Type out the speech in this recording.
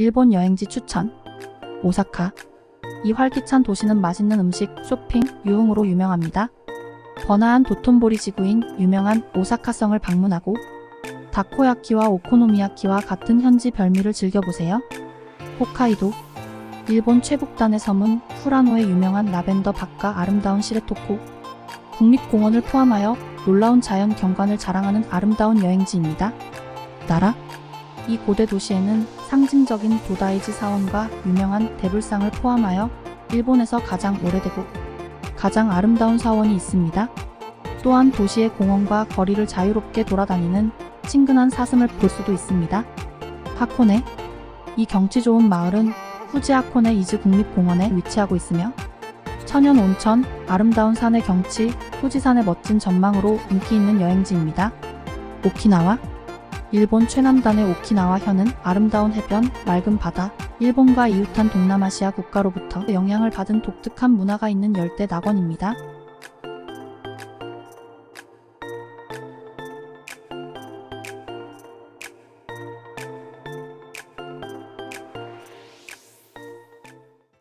일본 여행지 추천. 오사카. 이 활기찬 도시는 맛있는 음식, 쇼핑, 유흥으로 유명합니다. 번화한 도톤보리 지구인 유명한 오사카성을 방문하고 다코야키와 오코노미야키와 같은 현지 별미를 즐겨보세요. 홋카이도. 일본 최북단의 섬은 후라노의 유명한 라벤더 밭과 아름다운 시레토코 국립공원을 포함하여 놀라운 자연 경관을 자랑하는 아름다운 여행지입니다. 나라. 이 고대 도시에는 상징적인 도다이지 사원과 유명한 대불상을 포함하여 일본에서 가장 오래되고 가장 아름다운 사원이 있습니다. 또한 도시의 공원과 거리를 자유롭게 돌아다니는 친근한 사슴을 볼 수도 있습니다. 하코네. 이 경치 좋은 마을은 후지 하코네 이즈 국립공원에 위치하고 있으며 천연 온천, 아름다운 산의 경치, 후지산의 멋진 전망으로 인기 있는 여행지입니다. 오키나와 일본 최남단의 오키나와 현은 아름다운 해변, 맑은 바다, 일본과 이웃한 동남아시아 국가로부터 영향을 받은 독특한 문화가 있는 열대 낙원입니다.